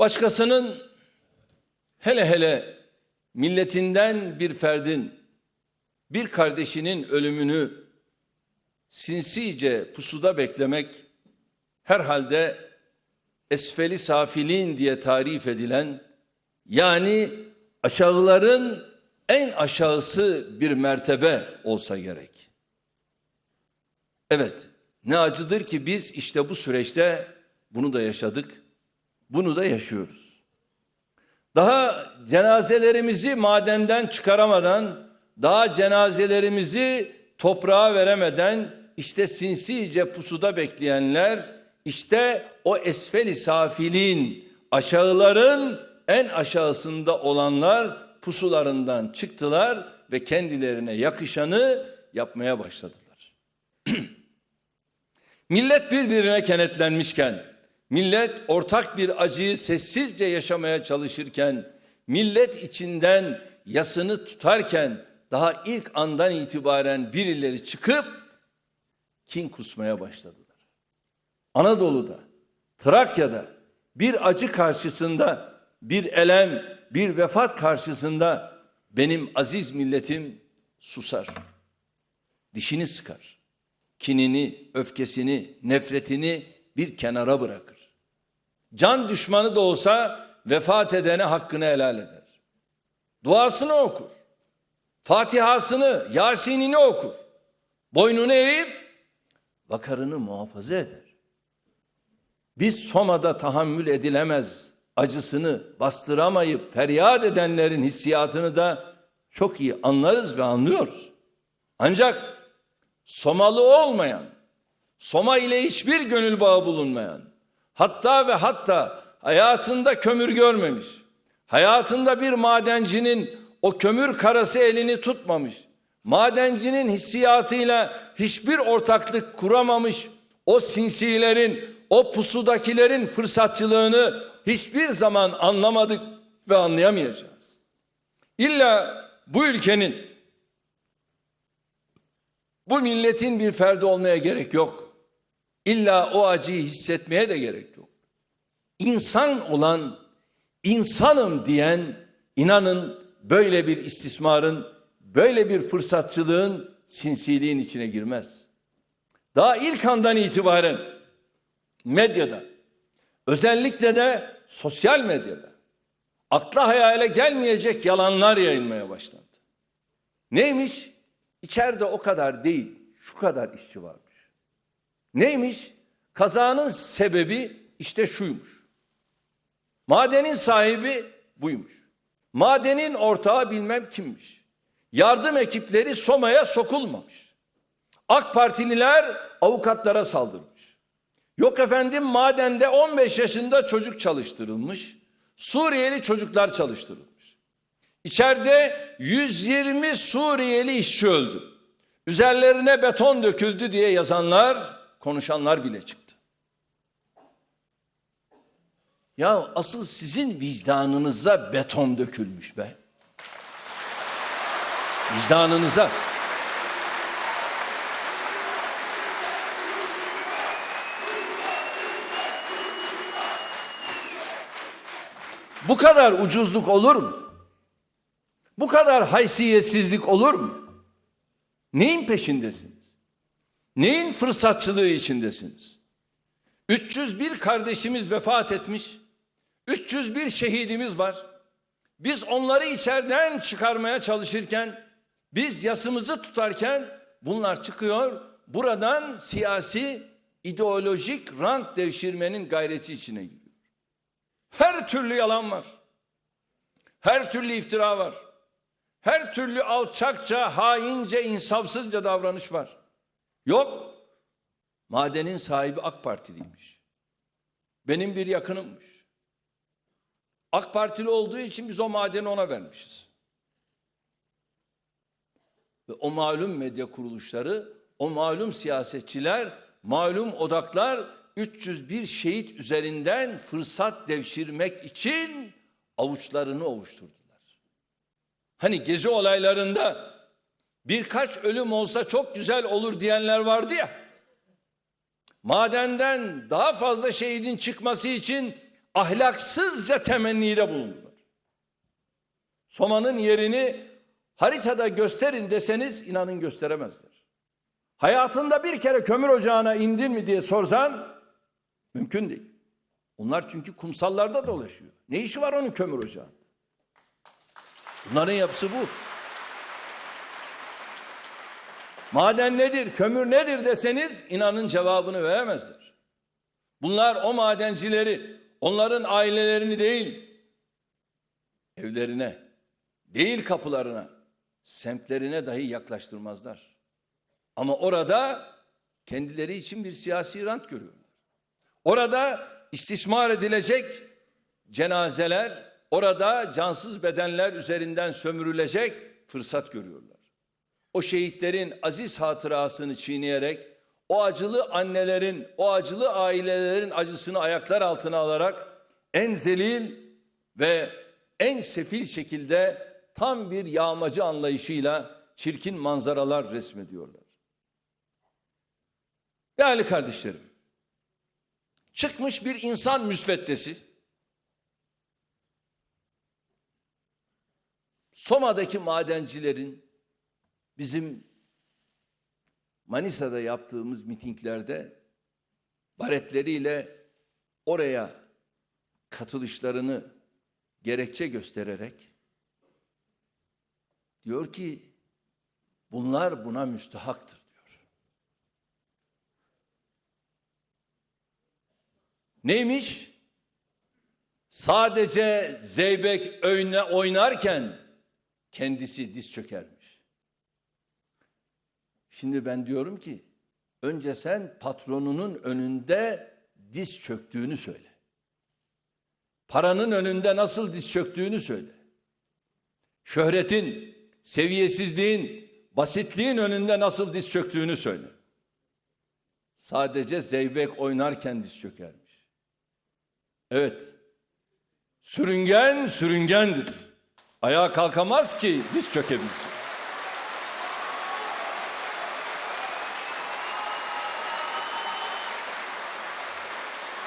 Başkasının hele hele milletinden bir ferdin, bir kardeşinin ölümünü sinsice pusuda beklemek herhalde esfeli safilin diye tarif edilen yani aşağıların en aşağısı bir mertebe olsa gerek. Evet, ne acıdır ki biz işte bu süreçte bunu da yaşadık, bunu da yaşıyoruz. Daha cenazelerimizi madenden çıkaramadan, daha cenazelerimizi toprağa veremeden işte sinsice pusuda bekleyenler, işte o esfeli safilin, aşağıların en aşağısında olanlar pusularından çıktılar ve kendilerine yakışanı yapmaya başladılar. Millet birbirine kenetlenmişken, millet ortak bir acıyı sessizce yaşamaya çalışırken, millet içinden yasını tutarken daha ilk andan itibaren birileri çıkıp kin kusmaya başladılar. Anadolu'da, Trakya'da bir acı karşısında, bir elem, bir vefat karşısında benim aziz milletim susar. Dişini sıkar. Kinini, öfkesini, nefretini bir kenara bırakır. Can düşmanı da olsa vefat edene hakkını helal eder. Duasını okur. Fatihasını, Yasin'ini okur. Boynunu eğip vakarını muhafaza eder. Biz Soma'da tahammül edilemez acısını bastıramayıp feryat edenlerin hissiyatını da çok iyi anlarız ve anlıyoruz. Ancak Somalı olmayan, Soma ile hiçbir gönül bağı bulunmayan, hatta ve hatta hayatında kömür görmemiş, hayatında bir madencinin o kömür karası elini tutmamış, madencinin hissiyatıyla hiçbir ortaklık kuramamış, o sinsilerin, o pusudakilerin fırsatçılığını hiçbir zaman anlamadık ve anlayamayacağız. İlla bu ülkenin, bu milletin bir ferdi olmaya gerek yok. İlla o acıyı hissetmeye de gerek yok. İnsan olan, insanım diyen, inanın böyle bir istismarın, böyle bir fırsatçılığın, sinsiliğin içine girmez. Daha ilk andan itibaren medyada, özellikle de sosyal medyada akla hayale gelmeyecek yalanlar yayılmaya başlandı. Neymiş? İçeride o kadar değil, şu kadar işçi varmış. Neymiş? Kazanın sebebi işte şuymuş. Madenin sahibi buymuş. Madenin ortağı bilmem kimmiş. Yardım ekipleri Soma'ya sokulmamış. AK Partililer avukatlara saldırmış. Yok efendim madende 15 yaşında çocuk çalıştırılmış. Suriyeli çocuklar çalıştırılmış. İçeride 120 Suriyeli işçi öldü. Üzerlerine beton döküldü diye yazanlar, konuşanlar bile çıktı. Ya asıl sizin vicdanınıza beton dökülmüş be. Vicdanınıza. Bu kadar ucuzluk olur mu? Bu kadar haysiyetsizlik olur mu? Neyin peşindesiniz? Neyin fırsatçılığı içindesiniz? 301 kardeşimiz vefat etmiş. 301 şehidimiz var. Biz onları içeriden çıkarmaya çalışırken, biz yasımızı tutarken bunlar çıkıyor. Buradan siyasi, ideolojik rant devşirmenin gayreti içine giriyor. Her türlü yalan var. Her türlü iftira var. Her türlü alçakça, haince, insafsızca davranış var. Yok. Madenin sahibi AK Partiliymiş. Benim bir yakınımmış. AK Partili olduğu için biz o madeni ona vermişiz. Ve o malum medya kuruluşları, o malum siyasetçiler, malum odaklar 301 şehit üzerinden fırsat devşirmek için avuçlarını ovuşturdular. Hani gezi olaylarında birkaç ölüm olsa çok güzel olur diyenler vardı ya. Madenden daha fazla şehidin çıkması için ahlaksızca temennide bulundular. Soma'nın yerini haritada gösterin deseniz inanın gösteremezler. Hayatında bir kere kömür ocağına indin mi diye sorsan mümkün değil. Onlar çünkü kumsallarda dolaşıyor. Ne işi var onun kömür ocağında? Bunların yapısı bu. Maden nedir, kömür nedir deseniz inanın cevabını veremezler. Bunlar o madencileri, onların ailelerini değil, evlerine, değil kapılarına, semtlerine dahi yaklaştırmazlar. Ama orada kendileri için bir siyasi rant görüyorlar. Orada istismar edilecek cenazeler, orada cansız bedenler üzerinden sömürülecek fırsat görüyorlar. O şehitlerin aziz hatırasını çiğneyerek, o acılı annelerin, o acılı ailelerin acısını ayaklar altına alarak en zelil ve en sefil şekilde tam bir yağmacı anlayışıyla çirkin manzaralar resmediyorlar. Değerli kardeşlerim, çıkmış bir insan müsveddesi, Soma'daki madencilerin bizim Manisa'da yaptığımız mitinglerde baretleriyle oraya katılışlarını gerekçe göstererek diyor ki bunlar buna müstahaktır diyor. Neymiş? Sadece zeybek öyle oynarken kendisi diz çökermiş. Şimdi ben diyorum ki önce sen patronunun önünde diz çöktüğünü söyle. Paranın önünde nasıl diz çöktüğünü söyle. Şöhretin, seviyesizliğin, basitliğin önünde nasıl diz çöktüğünü söyle. Sadece zeybek oynarken diz çökermiş. Evet. Sürüngen sürüngendir. Ayağa kalkamaz ki diz çökebilsin.